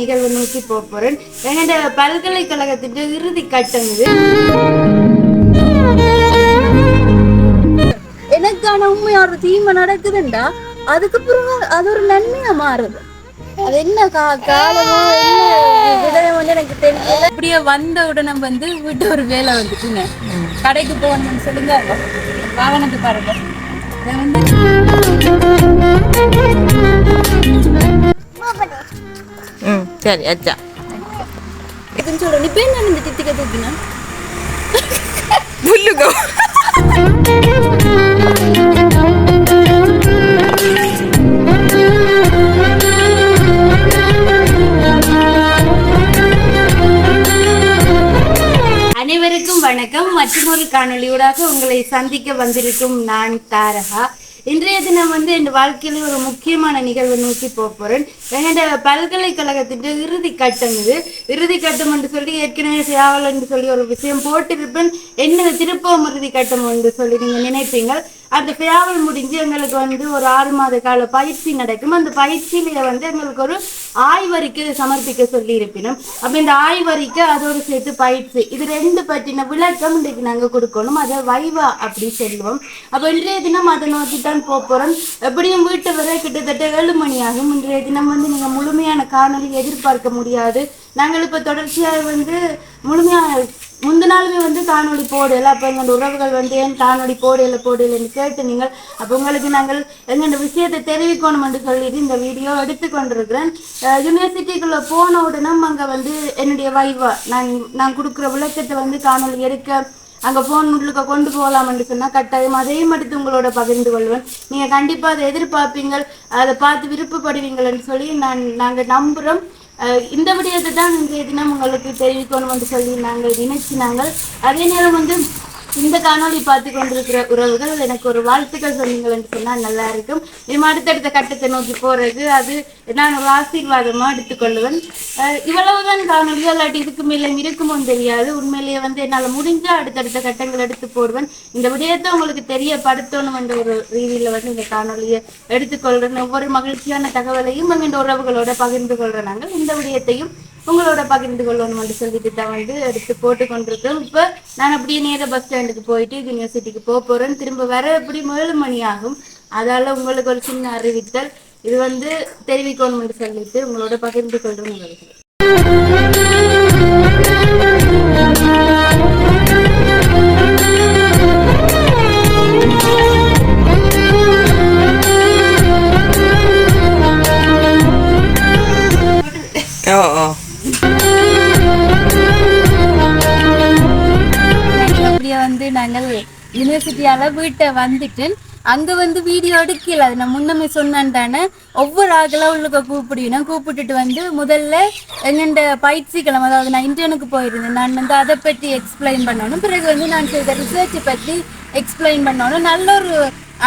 நிகழ்வு நோக்கி போக போறேன். எங்கட பல்கலைக்கழகத்தின் இறுதி கட்டம் இது. எனக்கான உண்மையா ஒரு தீமை நடக்குதுண்டா? அதுக்கு பிறகு அது ஒரு நன்மையா மாறுது. அது என்ன காலமோ விடயம் வந்து எனக்கு தெரியல. அப்படியே வந்த உடனே வந்து வீட்டு ஒரு வேலை வந்துட்டுங்க கடைக்கு போகணும்னு சொல்லுங்க வாகனத்து பாருங்க. வந்து சரி அச்சா. இதுன்னு சொல்றேன் இப்ப என்ன இந்த தித்திக்க தூக்கினா? புல்லுக்கோ. அனைவருக்கும் வணக்கம். மற்றொரு காணொளியூடாக உங்களை சந்திக்க வந்திருக்கும் நான் தாரகா. இன்றைய தினம் வந்து என் வாழ்க்கையில ஒரு முக்கியமான நிகழ்வு நோக்கி போக போறேன். எங்கட பல்கலைக்கழகத்தின் இறுதி கட்டம் இது. இறுதி கட்டம் என்று சொல்லி ஏற்கனவே சேவல் என்று சொல்லி ஒரு விஷயம் போட்டிருப்பேன். என்னது திருப்பம் இறுதி கட்டம் என்று சொல்லி நீங்க நினைப்பீங்க அந்த ஃபேவல் முடிஞ்சு எங்களுக்கு வந்து ஒரு ஆறு மாத கால பயிற்சி நடக்கும். அந்த பயிற்சியில வந்து எங்களுக்கு ஒரு ஆய்வறிக்கை சமர்ப்பிக்க சொல்லி இருப்பினோம் அப்ப இந்த ஆய்வறிக்கை அதோடு சேர்த்து பயிற்சி இது ரெண்டு பற்றின விளக்கம் இன்றைக்கு நாங்க கொடுக்கணும். அதை வைவா அப்படி சொல்லுவோம். அப்ப இன்றைய தினம் அதை நோக்கி தான் போக போறோம். எப்படியும் வீட்டு வர கிட்டத்தட்ட ஏழு மணி ஆகும். இன்றைய தினம் வந்து நீங்க முழுமையான காணொலி எதிர்பார்க்க முடியாது. நாங்கள் இப்ப தொடர்ச்சியாக வந்து முழுமையான முந்த நாளுமே வந்து காணொலி போடல அப்போ எங்கள் உறவுகள் வந்து ஏன் காணொலி போடல போடலன்னு கேட்டு நீங்கள் அப்போ உங்களுக்கு நாங்கள் எங்கள் விஷயத்தை தெரிவிக்கணும் என்று சொல்லிட்டு இந்த வீடியோ எடுத்து கொண்டிருக்கிறேன். யூனிவர்சிட்டிக்குள்ளே போன உடனே அங்கே வந்து என்னுடைய வைவா நான் நான் கொடுக்குற விளக்கத்தை வந்து காணொலி எடுக்க அங்கே ஃபோன் உள்ளுக்க கொண்டு போகலாம்னு சொன்னால் கட்டாயம் அதையும் எடுத்து உங்களோட பகிர்ந்து கொள்வேன். நீங்கள் கண்டிப்பாக அதை எதிர்பார்ப்பீங்கள் அதை பார்த்து விருப்பப்படுவீங்கள்னு சொல்லி நான் நாங்கள் நம்புகிறோம் இந்த விடயத்தை தான் இன்றைய தினம் உங்களுக்கு தெரிவிக்கணும் என்று சொல்லி நாங்கள் நினைச்சினாங்கள் அதே நேரம் வந்து இந்த காணொளி பார்த்து கொண்டிருக்கிற உறவுகள் எனக்கு ஒரு வாழ்த்துக்கள் சொன்னீங்கள் என்று சொன்னால் நல்லா இருக்கும் இனிமே அடுத்தடுத்த கட்டத்தை நோக்கி போறது அது நான் ஒரு ஆசீர்வாதமா எடுத்துக்கொள்ளுவேன் இவ்வளவுதான் காணொலி அல்லாட்டி இதுக்கு மேலே இருக்குமோ தெரியாது. உண்மையிலேயே வந்து என்னால் முடிஞ்ச அடுத்தடுத்த கட்டங்கள் எடுத்து போடுவேன். இந்த விடயத்தை உங்களுக்கு தெரியப்படுத்தணும் என்ற ஒரு ரீதியில வந்து இந்த காணொலியை எடுத்துக்கொள்றேன் ஒவ்வொரு மகிழ்ச்சியான தகவலையும் எங்கள் உறவுகளோட பகிர்ந்து கொள்றேன் நாங்கள். இந்த விடயத்தையும் உங்களோட பகிர்ந்து கொள்ளணும் என்று சொல்லிட்டு தான் வந்து எடுத்து போட்டு கொண்டிருக்கோம் இப்போ நான் அப்படியே நேர பஸ் ஸ்டாண்டுக்கு போயிட்டு யூனிவர்சிட்டிக்கு போக போறேன். திரும்ப வர எப்படி ஏழு மணி ஆகும். அதால உங்களுக்கு ஒரு சின்ன அறிவித்தல். இது வந்து தெரிவிக்கணும் என்று சொல்லிட்டு உங்களோட பகிர்ந்து கொள்றேன் உங்களுக்கு யூனிவர்சிட்டியால வீட்டை வந்துட்டு அங்க வந்து வீடியோ எடுக்கல. அது நான் முன்னமே சொன்னேன் தானே. ஒவ்வொரு ஆகலாம் உள்ளுக்க கூப்பிடுவேன் கூப்பிட்டுட்டு வந்து முதல்ல எங்கண்ட பயிற்சிக்கிழமை அதாவது நான் இன்டர்னுக்கு போயிருந்தேன். நான் வந்து அதை பற்றி எக்ஸ்பிளைன் பண்ணணும். பிறகு வந்து நான் செய்த ரிசர்ச்சை பற்றி எக்ஸ்பிளைன் பண்ணணும். நல்ல ஒரு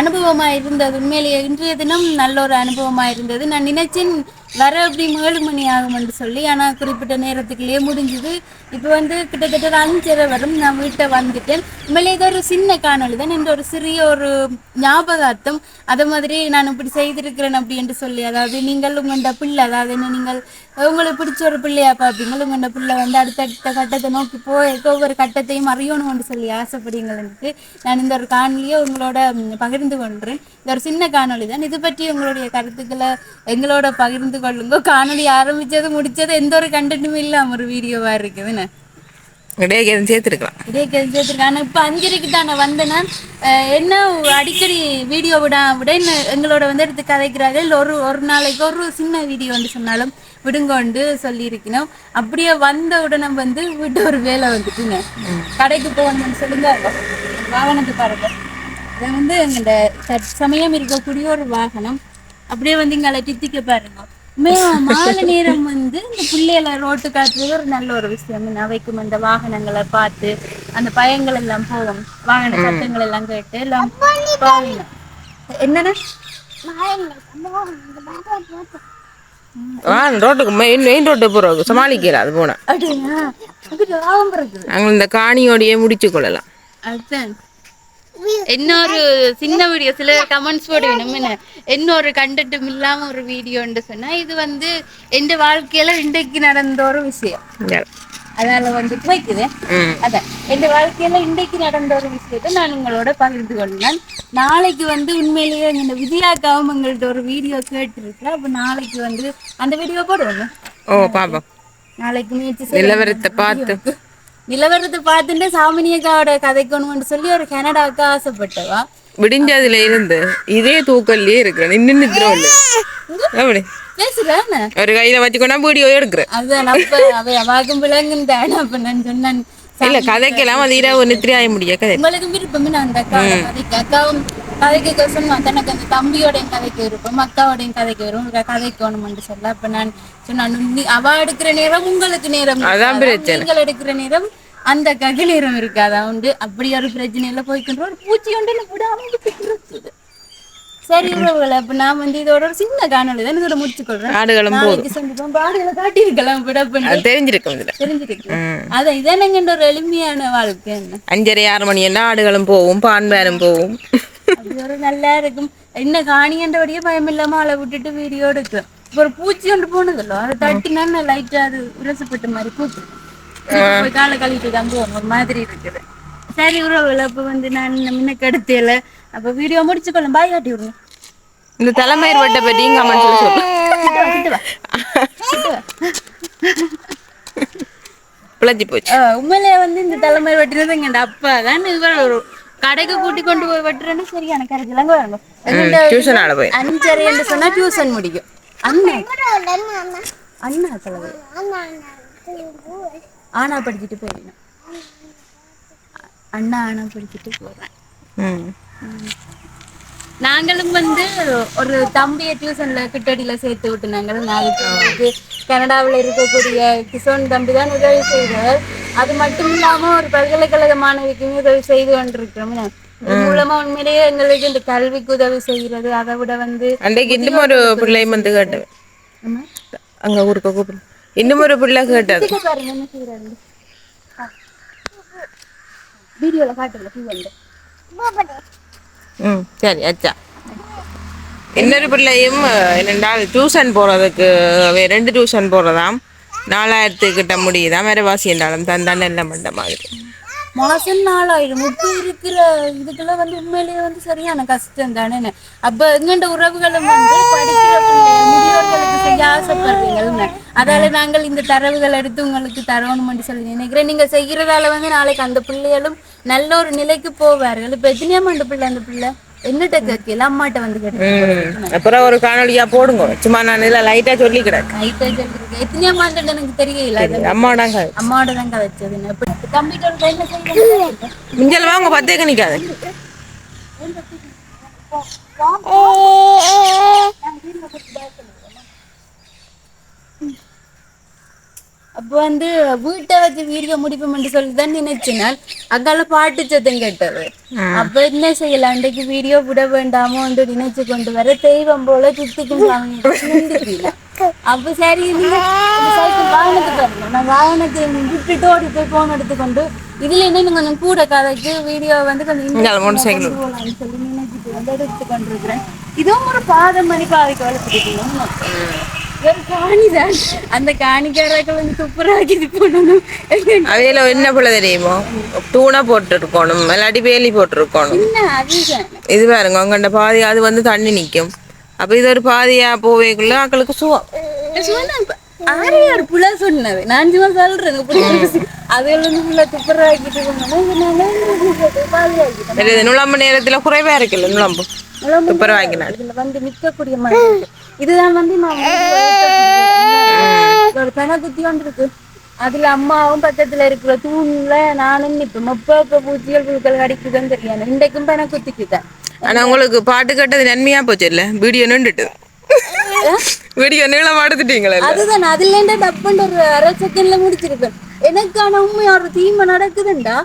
அனுபவமாக இருந்தது. உண்மையிலேயே இன்றைய தினம் நல்ல ஒரு அனுபவமாக இருந்தது. நான் நினைச்சேன் வர அப்படி ஏழு மணி ஆகும்னு சொல்லி ஆனால் குறிப்பிட்ட நேரத்துக்குள்ளேயே முடிஞ்சுது. இப்போ வந்து கிட்டத்தட்ட ஒரு அஞ்சரை வரும். நான் வீட்டை வந்துட்டேன். உண்மையிலே இது ஒரு சின்ன காணொலி தான். என்ற ஒரு சிறிய ஒரு ஞாபகார்த்தம். அதை மாதிரி நான் இப்படி செய்திருக்கிறேன் அப்படின்னு சொல்லி அதாவது நீங்கள் உங்களோட பிள்ளை அதாவது என்ன நீங்கள் உங்களுக்கு பிடிச்ச ஒரு பிள்ளையா பார்ப்பீங்க உங்களோட பிள்ளை வந்து அடுத்தடுத்த கட்டத்தை நோக்கி போய் ஒவ்வொரு கட்டத்தையும் அறியணும்னு சொல்லி ஆசைப்படுங்களுக்கு நான் இந்த ஒரு காணொலியை உங்களோட பகிர்ந்து கொள்கிறேன். இந்த ஒரு சின்ன காணொலி தான். இது பற்றி உங்களுடைய கருத்துக்களை எங்களோட பகிர்ந்து கொள்ளுங்க காணொளி ஆரம்பிச்சது முடிச்சது எந்த ஒரு கண்டென்ட்டுமே இல்லாம ஒரு வீடியோவா இருக்குதுன்னு இடையே எதுவும் சேர்த்துருக்கலாம் இதே கேள்விப்பட்டிருக்கேன் ஆனால் இப்போ அஞ்சரைக்கு தான் வந்தேன்னா என்ன அடிக்கடி வீடியோ விட விட என்ன- எங்களோட வந்து எடுத்து கதைக்கிறார்கள் ஒரு ஒரு நாளைக்கு ஒரு சின்ன வீடியோ வந்து சொன்னாலும் விடுங்கோண்டு சொல்லியிருக்கணும் அப்படியே வந்த உடனே வந்து வீட்டு ஒரு வேலை வந்துட்டுங்க கடைக்கு போகணும்னு சொல்லுங்க வாகனத்தை பாருங்க இது வந்து எங்கள்ட தற்சமயம் இருக்கக்கூடிய ஒரு வாகனம் அப்படியே வந்து இங்கே தித்திக்க பாருங்க மாலை நேரம் வந்து இந்த பிள்ளைகளை ரோட்டு காட்டுறது ஒரு நல்ல ஒரு விஷயம். அவைக்கும் அந்த வாகனங்களை பார்த்து அந்த பயங்கள் எல்லாம் போகும். வாகன சத்தங்கள் எல்லாம் கேட்டு எல்லாம் என்னன்னா ரோட்டுக்கு மெயின் மெயின் ரோட்டு போகிறோம் சமாளிக்கல அது இருக்குது. நாங்கள் இந்த காணியோடையே முடிச்சு கொள்ளலாம் அதுதான் இன்னொரு சின்ன வீடியோ சில கமெண்ட்ஸ் போடுவேன் என்ன இன்னொரு கண்டட்டும் இல்லாம ஒரு வீடியோன்னு சொன்னா இது வந்து எந்த வாழ்க்கையில இன்றைக்கு நடந்த ஒரு விஷயம். அதனால வந்து வைக்குதேன் ம். அதான். என் வாழ்க்கையில இன்றைக்கு நடந்த ஒரு விஷயத்தை நான் உங்களோட பகிர்ந்து கொள்ளேன் நாளைக்கு வந்து உண்மையிலேயே இந்த விஜயாக்காவும் எங்கள்கிட்ட ஒரு வீடியோ கேட்டிருக்கேன் அப்ப நாளைக்கு வந்து அந்த வீடியோ போடுவாங்க ஓ பாப்போம். நாளைக்கு முயற்சி. நிலவரத்தை பார்த்து. நிலவரத்தை பார்த்துட்டு சாமினியக்காவோட கதைக்கணும்னு சொல்லி ஒரு கனடாவுக்கு ஆசைப்பட்டவா? விடிஞ்சதுல இருந்து இதே தூக்கல்லே இருக்கிறேன் நின்று நிற்கிறோம் இல்லை அப்படி. பேசுறேன்? ஒரு கையில வச்சுக்கொண்டா வீடியோ எடுக்கிறேன் அதான் அப்ப அவை அவாகும் விளங்குந்தான் அப்ப நான் சொன்னேன் இல்ல கதைக்கெல்லாம் அது இரவு நித்திரி ஆய முடிய கதை. உங்களுக்கு விருப்பம் நான் அந்த கதைக்கு அக்காவும் கதைக்கு கொசம் தனக்கு அந்த தம்பியோட கதைக்கு விருப்பம் அக்காவோட கதைக்கு வரும். கதைக்கு வேணும்னு சொல்ல அப்ப நான் சொன்னேன் நீ- அவ எடுக்கிற நேரம் உங்களுக்கு நேரம். நீங்கள் எடுக்கிற நேரம் அந்த ககு நேரம் இருக்காதா? உண்டு. அப்படி ஒரு பிரச்சனையில போய்க்கின்ற ஒரு பூச்சி விடாம இருக்குது. சரி உறவுகளை அப்ப நான் வந்து இதோட ஒரு சின்ன காணொலி தான் இதோட முடிச்சு கொள்றேன் ஆடுகளும் சந்திப்போம் பாடுகளை காட்டியிருக்கலாம் விட பண்ணி அது தெரிஞ்சிருக்கும் இதுல. தெரிஞ்சிருக்கு அதான் இதானங்க ஒரு எளிமையான வாழ்க்கை. என்ன அஞ்சரை ஆறு மணி என்ன ஆடுகளும் போகும் பான்பாரும் போகும் ஒரு நல்லா இருக்கும் என்ன காணியன்றபடியே பயம் இல்லாம அவளை விட்டுட்டு வீடியோ எடுக்கும் ஒரு பூச்சி ஒன்று போனதில்ல அதை தட்டினா லைட்டா அது உரசப்பட்ட மாதிரி பூச்சி போய் காலை கழிட்டு போகும் ஒரு மாதிரி இருக்குது சரி உறவுல அப்ப வந்து நான் முன்ன கடுத்தையில அப்ப வீடியோ முடிச்சுக்கொள்ளும் பாய் காட்டி விடுங்க இந்த தலைமயிர் வட்டை பற்றியும் கமெண்ட்ஸ்ல சொல்லு. பிழைச்சி போச்சு உண்மையிலே வந்து இந்த தலைமை வெட்டினது எங்க அப்பா தான் இவர் கடைக்கு கூட்டி கொண்டு போய் வெட்டுறேன்னு சரியான வரணும் எங்கள்ட்ட டியூஷன் ஆட போய். அஞ்சரை என்று சொன்னா டியூஷன் முடியும் அண்ணா. அண்ணா தலைவர் ஆனா படிச்சுட்டு போயிடணும். அண்ணா ஆனா படிச்சுட்டு போறேன். நாங்களும் வந்து ஒரு தம்பியை டியூஷன்ல கிட்டடியில சேர்த்து விட்டு நாங்கள் நாளைக்கு கனடாவில் இருக்கக்கூடிய கிஷோன் தம்பி தான் உதவி செய்கிறார் அது மட்டும் இல்லாம ஒரு பல்கலைக்கழக மாணவிக்கும் உதவி செய்து கொண்டிருக்கிறோம். மூலமா உண்மையிலேயே எங்களுக்கு இந்த கல்விக்கு உதவி செய்கிறது. அதை விட வந்து அன்றைக்கு இன்னும் ஒரு பிள்ளை வந்து கேட்டது. ஆமா. அங்க ஊருக்கு கூப்பிடு. இன்னும் ஒரு பிள்ளை கேட்டது. வீடியோல ம் சரி அச்சா. இன்னொரு பிள்ளையும் என்னென்றால் டியூஷன் போகிறதுக்கு ரெண்டு டியூஷன் போகிறதாம் நாலாயிரத்துக்கிட்ட முடியுதா? வேற வாசி என்றாலும் தந்தாலும் நல்ல மண்ட மாதிரி மாசம் நாலாயிரம். இப்ப இருக்கிற இதுக்கெல்லாம் வந்து உண்மையிலேயே வந்து சரியான கஷ்டம் தானே. அப்ப எங்கண்ட உறவுகளும் வந்து படிக்கிற முதியோர்களுக்கு செய்ய ஆசைப்படுறீங்க அதால நாங்கள் இந்த தரவுகள் எடுத்து உங்களுக்கு தரணும்னு சொல்லி நினைக்கிறேன். நீங்க செய்யறதால வந்து நாளைக்கு அந்த பிள்ளைகளும் நல்ல ஒரு நிலைக்கு போவார்கள். இப்ப எத்தனையா ஆண்டு பிள்ளை அந்த பிள்ளை? என்னட்ட கேட்கல அம்மாட்ட வந்து கேட்டு அப்புறம் ஒரு காணொலியா போடுங்க. சும்மா நான் இதில் லைட்டாக சொல்லி கிடக்கு எத்தனையாம் ஆண்டு எனக்கு தெரியல. அம்மாடாங்க அம்மாவோட தாங்க வச்சது. கம்ப்யூட்டர் என்ன செய்யணும் மிஞ்சல் வாங்க பத்தே நிற்காது அப்போ வந்து வீட்டை வச்சு வீடியோ முடிப்போம்னு சொல்லி தான் நினைச்சினால் அங்கால பாட்டு சத்தம் கேட்டது. அப்ப என்ன செய்யலாம்? அன்றைக்கு வீடியோ விட வேண்டாமோ என்று நினைச்சு கொண்டு வர தெய்வம் போல சுத்திக்கும். அப்ப சரி சைக்கிள் பாருங்க. நான் வாகனத்தை விட்டுட்டு ஓடி போய் போன் எடுத்துக்கொண்டு இதுல என்ன நீங்க கொஞ்சம் கூட கதைக்கு வீடியோ வந்து கொஞ்சம் சொல்லி நினைச்சிட்டு வந்து எடுத்து கொண்டிருக்கிறேன் இதுவும் ஒரு பாதம் மணி பாதைக்கு வளர்த்துக்கிட்டீங்க ஒரு காணிதான். அந்த காணிக்காரர்கள் வந்து துப்புராக்கி போடணும் அவையில என்ன பிள்ளை தெரியுமோ? போட்டுருக்கணும் இல்லாட்டி வேலி போட்டிருக்கணும். இது பாருங்க பாதி அது வந்து தண்ணி நிக்கும். அப்ப இது ஒரு பாதியா போவேக்குள்ள ஆக்களுக்கு சுகம். ஆரையார் புள்ள சொன்னது. நான் சும்மா சொல்றேன். அதுல இருந்து புள்ள துப்புராக்கிட்டு இது நுழம்பு நேரத்துல குறைவா இருக்குல்ல நுழம்பு? துப்புரவு வாங்கினாரு இதுல வந்து நிக்கக்கூடிய மாதிரி இருக்கு. இதுதான் வந்து நான் ஒரு பெண குத்தி வந்துருக்கு. அதுல அம்மாவும் பக்கத்துல இருக்கிற தூண்ல நானும் நிப்பேன். மொப்ப பூச்சிகள் புழுக்கள் கடிக்குதுன்னு தெரியாது. இன்றைக்கும் பெண குத்திக்குதான் ஆனா உங்களுக்கு பாட்டு கேட்டது நன்மையா போச்சு இல்ல? வீடியோ நின்றுட்டு. வீடியோ நீளம் எடுத்துட்டீங்களே அதுதான் அதுல இருந்து டப்புன்னு ஒரு அரை செகண்ட்ல முடிச்சிருப்பேன். எனக்கான உண்மையா ஒரு தீமை நடக்குதுண்டா?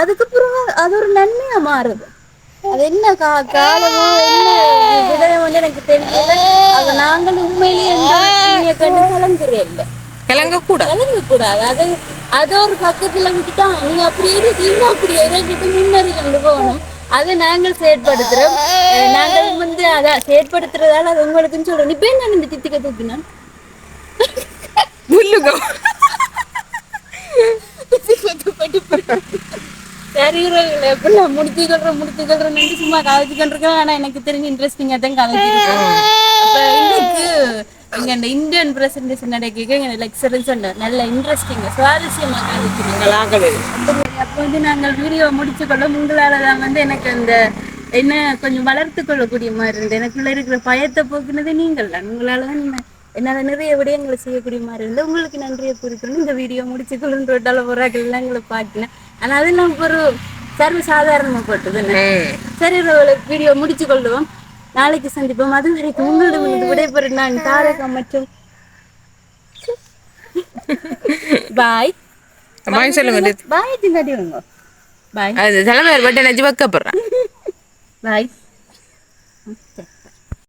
அதுக்கு பிறகு அது ஒரு நன்மையா மாறுது. அது என்ன கா காலமோ என்ன விதயம் வந்து எனக்கு தெரியல அது நாங்கள் உண்மையிலேயே கண்டு கலந்துறே இல்லை கிழங்க கூட கலந்து கூடாது அது அது ஒரு பக்கத்துல விட்டுட்டா நீங்க அப்படியே இரு, நீங்க அப்படியே இறங்கிட்டு முன்னேறி கொண்டு போகணும் அதை நாங்கள் செயற்படுத்துறோம் நாங்கள் வந்து அதான் செயற்படுத்துறதால அது உங்களுக்குன்னு சொல்றோம் இப்ப என்ன இந்த சித்திக்க தூக்கினா புல்லுங்க சரி உறவுகளே, எப்படிலாம் முடிச்சு கொள்றோம் முடிச்சு கொள்றோம்னு சும்மா கதைச்சு கொண்டிருக்கோம் ஆனா எனக்கு தெரிஞ்சு இன்ட்ரெஸ்டிங்கா தான் அப்ப இன்னைக்கு இங்க இந்த இந்தியன் பிரசன்டேஷன் நடக்க எங்க லெக்சர் சொன்னார். நல்ல இன்ட்ரெஸ்டிங்கா சுவாரஸ்யமா ஆக்கள் அப்போ வந்து நாங்கள் வீடியோ முடிச்சு கொள்ள உங்களால தான் வந்து எனக்கு அந்த என்ன கொஞ்சம் வளர்த்து கொள்ளக்கூடிய மாதிரி இருந்தது. எனக்குள்ள இருக்கிற பயத்தை போக்குனது நீங்கள் தான். உங்களால தான் நான் என்னால் நிறைய விடயங்களை செய்யக்கூடிய மாதிரி இருந்தது. உங்களுக்கு நன்றியை குறிக்கணும் இந்த வீடியோ முடிச்சு கொள்ளுன்றதால போறாக்கள்லாம் எங்களை பார்க்கினேன் ஆனால் அது நமக்கு ஒரு சர்வ சாதாரணமாக போட்டது சரி வீடியோ முடிச்சு கொள்ளுவோம். நாளைக்கு சந்திப்போம். அது வரைக்கும் உங்களிடம் விடைபெறும் நான் தாரகா மற்றும் பாய் பாய் சொல்லுங்க பாய் திண்டாடி வாங்க பாய் அது தலைமையர் பட்டு பாய்